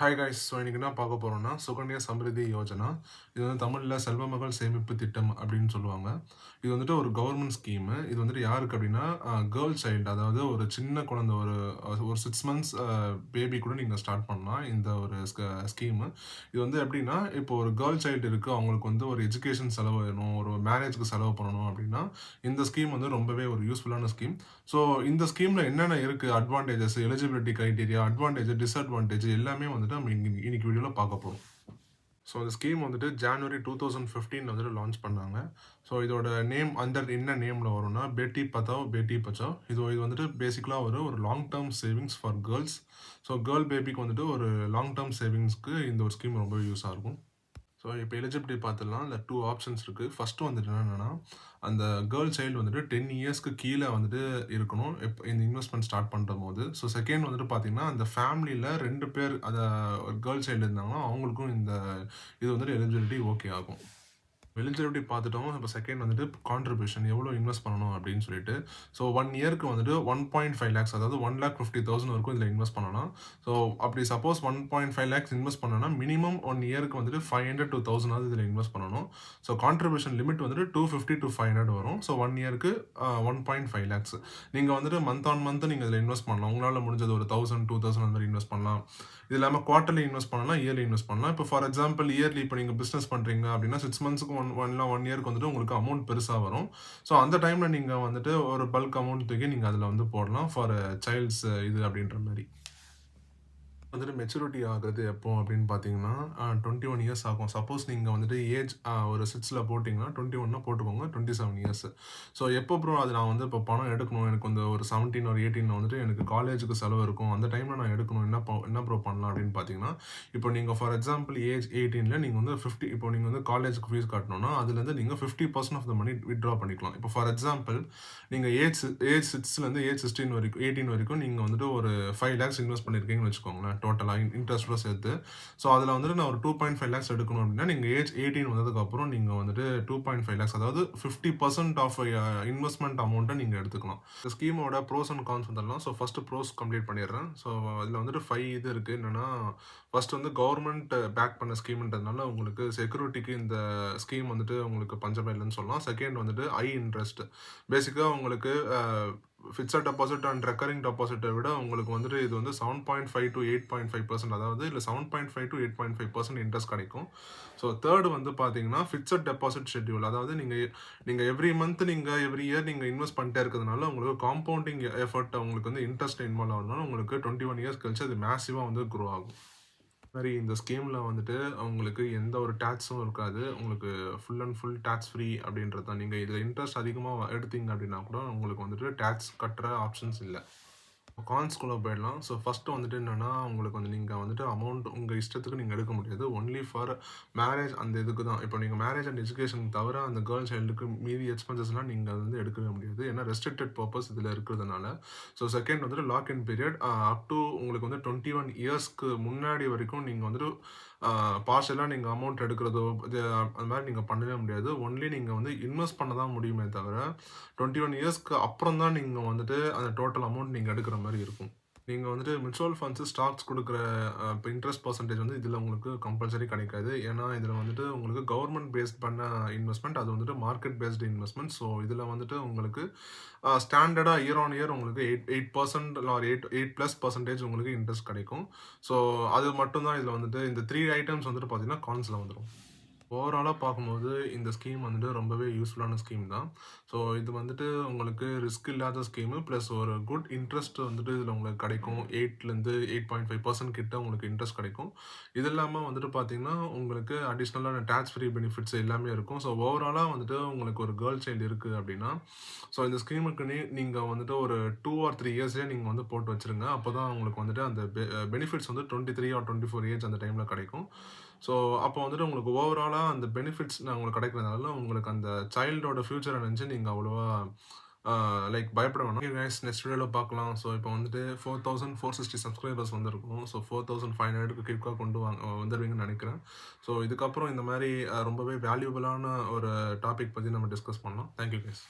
Hi guys so இன்றைக்கி என்ன பார்க்க போகிறோம்னா சுகன்யா சம்ரிதி யோஜனா. இது வந்து தமிழில் செல்வ மகள் சேமிப்பு திட்டம் அப்படின்னு சொல்லுவாங்க. இது வந்துட்டு ஒரு கவர்மெண்ட் ஸ்கீமு இது வந்துட்டு யாருக்கு அப்படின்னா கேர்ள் சைல்டு அதாவது ஒரு சின்ன குழந்தை ஒரு ஒரு சிக்ஸ் மந்த்ஸ் பேபி கூட நீங்கள் ஸ்டார்ட் பண்ணலாம். இந்த ஒரு ஸ்கீமு இது வந்து எப்படின்னா இப்போ ஒரு கேர்ள் சைல்டு இருக்குது அவங்களுக்கு வந்து ஒரு எஜுகேஷன் செலவு வேணும். ஒரு மேரேஜ்க்கு செலவு பண்ணணும் அப்படின்னா இந்த ஸ்கீம் வந்து ரொம்பவே ஒரு யூஸ்ஃபுல்லான ஸ்கீம் ஸோ இந்த ஸ்கீமில் என்னென்ன இருக்குது advantages eligibility criteria advantage disadvantage எல்லாமே வந்துட்டு நம்ம இன்னைக்கு வீடியோவில் பார்க்க போகிறோம் ஸோ அந்த ஸ்கீம் வந்துட்டு ஜான்வரி டூ தௌசண்ட் ஃபிஃப்டீன் வந்துட்டு லான்ச் பண்ணாங்க. ஸோ இதோட நேம் அந்த என்ன நேமில் வரும்னா பேட்டி பத்தாவ் பேட்டி பச்சாவ் இது இது வந்துட்டு பேசிக்கலாக ஒரு ஒரு long term savings for girls so girl பேபிக்கு வந்துட்டு ஒரு லாங் டேர்ம் சேவிங்ஸ்க்கு இந்த ஒரு ஸ்கீம் ரொம்ப யூஸாக இருக்கும். ஸோ இப்போ எலிஜிபிலிட்டி பார்த்துடலாம். இல்லை டூ ஆப்ஷன்ஸ் இருக்குது ஃபஸ்ட்டு வந்துட்டு என்னென்னா அந்த கேர்ள் சைல்டு வந்துட்டு டென் இயர்ஸ்க்கு கீழே வந்துட்டு இருக்கணும். இப்போ இந்த இன்வெஸ்ட்மெண்ட் ஸ்டார்ட் பண்ணுற போது ஸோ செகண்ட் வந்துட்டு பார்த்தீங்கன்னா அந்த ஃபேமிலியில் ரெண்டு பேர் அதை கேர்ள் சைல்டு இருந்தாங்கன்னா அவங்களுக்கும் இந்த இது வந்துட்டு எலிஜிபிலிட்டி ஓகே ஆகும். எலிஜிபிலிட்டி பார்த்துட்டோம். இப்போ செகண்ட் வந்துட்டு கான்ட்ரிபியூஷன் எவ்வளோ இன்வெஸ்ட் பண்ணணும் அப்படின்னு சொல்லிட்டு. ஸோ ஒன் இயருக்கு வந்துட்டு ஒன் பாயிண்ட் ஃபைவ் லேக்ஸ் அதாவது ஒன் லேக் ஃபிஃப்டி தௌசண்ட் வரைக்கும் இதில் இன்வெஸ்ட் பண்ணலாம் ஸோ அப்படி suppose one point five lakhs invest பண்ணனா மினிமம் ஒன் இயருக்கு வந்துட்டு ஃபைவ் ஹண்ட்ரட் டூ தௌசண்ட் இதில் இன்வெஸ்ட் பண்ணணும். ஸோ கான்ட்ரிபியூஷன் லிமிட் வந்துட்டு two fifty to five hundred வரும். ஸோ ஒன் இயருக்கு ஒன் பாயிண்ட் ஃபைவ் லேக்ஸ் நீங்கள் வந்துட்டு மந்த் ஆன் மந்த் நீங்கள் இதில் இன்வெஸ்ட் பண்ணலாம். உங்களால் முடிஞ்சது ஒரு தௌசண்ட் டூ தௌசண்ட் அந்த மாதிரி இன்வெஸ்ட் பண்ணலாம். இது இல்லாமல் குவார்ட்டர்லி இன்வெஸ்ட் பண்ணலாம் இயர்லி இன்வெஸ்ட் பண்ணலாம். இப்போ ஃபார் எக்ஸாம்பிள் இயர்லி இப்போ நீங்கள் பிஸ்னஸ் பண்ணுறீங்க அப்படின்னா சிக்ஸ் மந்த்ஸுக்கு ஒன் ஒன் ஒன் இயருக்கு வந்துட்டு உங்களுக்கு அமௌண்ட் பெருசாக வரும். ஸோ அந்த டைமில் நீங்கள் வந்துட்டு ஒரு பல்க் அமௌண்ட் தூக்கி நீங்கள் அதில் வந்து போடலாம் ஃபார் சைல்ட்ஸ் uh, uh, இது அப்படின்ற மாதிரி. வந்துட்டு மெச்சூரிட்டி ஆகுறது எப்போ அப்படின்னு பார்த்தீங்கன்னா டுவெண்ட்டி ஒன் இயர்ஸ் ஆகும். சப்போஸ் நீங்கள் வந்துட்டு ஏஜ் ஒரு சிக்ஸில் போட்டிங்கன்னா டுவெண்ட்டி ஒன்னா போட்டுக்கோங்க டுவெண்ட்டி செவன் இயர்ஸ் ஸோ எப்போ ப்ரோ அது நான் வந்து இப்போ பணம் எடுக்கணும். எனக்கு வந்து ஒரு செவன்டீன் ஒரு எயிட்டீன் வந்துட்டு எனக்கு காலேஜுக்கு செலவு இருக்கும். அந்த டைமில் நான் எடுக்கணும். என்ன என்ன ப்ரோ பண்ணலாம் அப்படின்னு பார்த்தீங்கன்னா இப்போ நீங்கள் ஃபார் எக்ஸாம்பிள் ஏஜ் எயிட்டீனில் நீங்கள் வந்து ஃபிஃப்டி இப்போ நீங்கள் வந்து காலேஜுக்கு ஃபீஸ் கட்டணும்னா அதுலேருந்து நீங்கள் fifty percent of the money withdraw பண்ணிக்கலாம். இப்போ ஃபார் எக்ஸாம்பிள் நீங்கள் ஏஜ் ஏஜ் சிக்ஸ்லேருந்து ஏஜ் சிக்ஸ்டீன் வரைக்கும் எயிட்டீன் வரைக்கும் நீங்கள் வந்துட்டு ஒரு ஃபைவ் லேக்ஸ் இன்வெஸ்ட் பண்ணியிருக்கீங்கன்னு வச்சுக்கோங்களேன். டோட்டலாக இன்ட்ரெஸ்ட்டோட சேர்த்து. ஸோ அதில் வந்துட்டு நான் ஒரு டூ பாயிண்ட் ஃபைவ் லேக்ஸ் எடுக்கணும் அப்படின்னா நீங்கள் ஏஜ் எயிட்டீன் வந்ததுக்கப்புறம் நீங்கள் வந்துட்டு டூ பாயிண்ட் ஃபைவ் லேக்ஸ் அதாவது ஃபிஃப்டி பர்சன்ட் ஆஃப் இன்வெஸ்ட்மெண்ட் அமௌண்ட்டை நீங்கள் எடுத்துக்கலாம் இந்த ஸ்கீமோட ப்ரோஸ் அண்ட் கான்ஸ் வந்துடலாம். ஸோ ஃபஸ்ட்டு ப்ரோஸ் கம்ப்ளீட் பண்ணிடுறேன். ஸோ அதில் வந்துட்டு ஃபைவ் இது இருக்குது என்னென்னா ஃபஸ்ட் வந்து கவர்மெண்ட் பேக் பண்ண ஸ்கீம்ன்றதுனால உங்களுக்கு செக்யூரிட்டிக்கு இந்த ஸ்கீம் வந்துட்டு உங்களுக்கு பஞ்சமே இல்லைன்னு சொல்லலாம். செகண்ட் வந்துட்டு ஐ இன்ட்ரெஸ்ட் பேசிக்காக உங்களுக்கு uh, fixed deposit and recurring டெபாசிட்டை விட உங்களுக்கு வந்துட்டு இது வந்து seven point five to eight point five percent அதாவது இல்லை seven point five to eight point five percent interest கிடைக்கும். ஸோ தேர்டு வந்து பார்த்தீங்கன்னா ஃபிக்ஸட் டெபாசிட் ஷெட்யூல் அதாவது நீங்கள் நீங்கள் எவ்ரி மந்த் நீங்கள் எவ்ரி இயர் நீங்கள் இன்வெஸ்ட் பண்ணிட்டே இருக்கிறதுனால உங்களுக்கு காம்பவுண்டிங் எஃபர்ட் உங்களுக்கு வந்து இன்ட்ரெஸ்ட் இன்வால்வ் ஆகணும்னா உங்களுக்கு டுவெண்ட்டி ஒன் இயர்ஸ் கழிச்சு அது மேசிவாக வந்து க்ரோ ஆகும். மாதிரி இந்த ஸ்கீமில் வந்துட்டு உங்களுக்கு எந்த ஒரு டேக்ஸும் இருக்காது. உங்களுக்கு full and full tax free அப்படின்றது தான். நீங்கள் இதில் இன்ட்ரெஸ்ட் அதிகமாக எடுத்தீங்க அப்படின்னா கூட உங்களுக்கு வந்துட்டு டேக்ஸ் கட்டுற ஆப்ஷன்ஸ் இல்லை. கான்ஸ்குள்ளே போயிடலாம். ஸோ ஃபஸ்ட்டு வந்துட்டு என்னென்னா உங்களுக்கு வந்து நீங்கள் வந்துட்டு அமௌண்ட் உங்கள் இஷ்டத்துக்கு நீங்கள் எடுக்க முடியாது. ஒன்லி ஃபார் மேரேஜ் அந்த இதுக்கு தான். இப்போ நீங்கள் மேரேஜ் அண்ட் எஜுகேஷன் தவிர அந்த கேர்ள் சைல்டுக்கு மீதி எக்ஸ்பென்சஸ்லாம் நீங்கள் வந்து எடுக்கவே முடியாது. ஏன்னா ரெஸ்ட்ரிக்டட் பர்பஸ் இதில் இருக்கிறதுனால. ஸோ செகண்ட் வந்துட்டு lock in period up to உங்களுக்கு வந்து டுவெண்ட்டி ஒன் இயர்ஸ்க்கு முன்னாடி வரைக்கும் நீங்கள் வந்துட்டு பார்சலாக நீங்கள் அமௌண்ட் எடுக்கிறதோ இது அந்த மாதிரி நீங்கள் பண்ணவே முடியாது. ஒன்லி நீங்கள் வந்து இன்வெஸ்ட் பண்ண தான் முடியுமே தவிர டுவெண்ட்டி ஒன் இயர்ஸ்க்கு அப்புறம் தான் நீங்கள் வந்துட்டு அந்த டோட்டல் அமௌண்ட் நீங்கள் எடுக்கிற மாதிரி இருக்கும். நீங்கள் வந்துட்டு மியூச்சுவல் ஃபண்ட்ஸு ஸ்டாக்ஸ் கொடுக்குற இப்போ இன்ட்ரெஸ்ட் பர்சன்டேஜ் வந்து இதில் உங்களுக்கு கம்பல்சரி கிடைக்காது. ஏன்னா இதில் வந்துட்டு உங்களுக்கு கவர்மெண்ட் பேஸ்ட் பண்ண இன்வெஸ்ட்மெண்ட் அது வந்துட்டு மார்க்கெட் பேஸ்டு இன்வெஸ்ட்மெண்ட் ஸோ இதில் வந்துட்டு உங்களுக்கு ஸ்டாண்டர்டாக இயர் ஆன் இயர் உங்களுக்கு eight eight percent or eight eight plus percentage உங்களுக்கு இன்ட்ரெஸ்ட் கிடைக்கும். ஸோ அது மட்டும்தான் இதில் வந்துட்டு இந்த த்ரீ ஐட்டம்ஸ் வந்துட்டு பார்த்தீங்கன்னா கான்ஸில் வந்துடும் ஓவராலாக பார்க்கும்போது இந்த ஸ்கீம் வந்துட்டு ரொம்பவே யூஸ்ஃபுல்லான ஸ்கீம் தான். ஸோ இது வந்துட்டு உங்களுக்கு ரிஸ்க் இல்லாத ஸ்கீமு ப்ளஸ் ஒரு குட் இன்ட்ரெஸ்ட் வந்துட்டு இதில் உங்களுக்கு கிடைக்கும். எயிட்லேருந்து எயிட் பாயிண்ட் ஃபைவ் பர்சன்ட் கிட்ட உங்களுக்கு இன்ட்ரெஸ்ட் கிடைக்கும். இது இல்லாமல் வந்துட்டு பார்த்தீங்கன்னா உங்களுக்கு அடிஷ்னலான டேக்ஸ் ஃப்ரீ பெனிஃபிட்ஸ் எல்லாமே இருக்கும். ஸோ ஓவராலாக வந்துட்டு உங்களுக்கு ஒரு கேர்ள் சைல்டு இருக்குது அப்படின்னா ஸோ இந்த ஸ்கீமுக்கு நீ நீங்கள் வந்துட்டு ஒரு டூ ஆர் த்ரீ இயர்ஸ்லேயே நீங்கள் வந்து போட்டு வச்சுருங்க. அப்போ தான் உங்களுக்கு வந்துட்டு அந்த பெனிஃபிட்ஸ் வந்து twenty three or twenty four age அந்த டைமில் கிடைக்கும். ஸோ அப்போ வந்துட்டு உங்களுக்கு ஓவராலாக அந்த பெனிஃபிட்ஸ் நான் உங்களுக்கு கிடைக்கிறதுனால உங்களுக்கு அந்த சைல்டோட ஃப்யூச்சரை நினச்சி நீங்கள் அவ்வளோவா லைக் பயப்பட வேணாம். கைஸ் நெக்ஸ்ட் வீடியோவில் பார்க்கலாம். ஸோ இப்போ வந்துட்டு four thousand four sixty subscribers வந்திருக்கும். ஸோ ஃபோர் தௌசண்ட் ஃபைவ் ஹண்ட்ரடுக்கு கிளிக்காக கொண்டு வாங்க வந்துடுவீங்கன்னு நினைக்கிறேன். ஸோ இதுக்கப்புறம் இந்த மாதிரி ரொம்பவே வேல்யூபிளான ஒரு டாபிக் பற்றி நம்ம டிஸ்கஸ் பண்ணலாம். Thank you case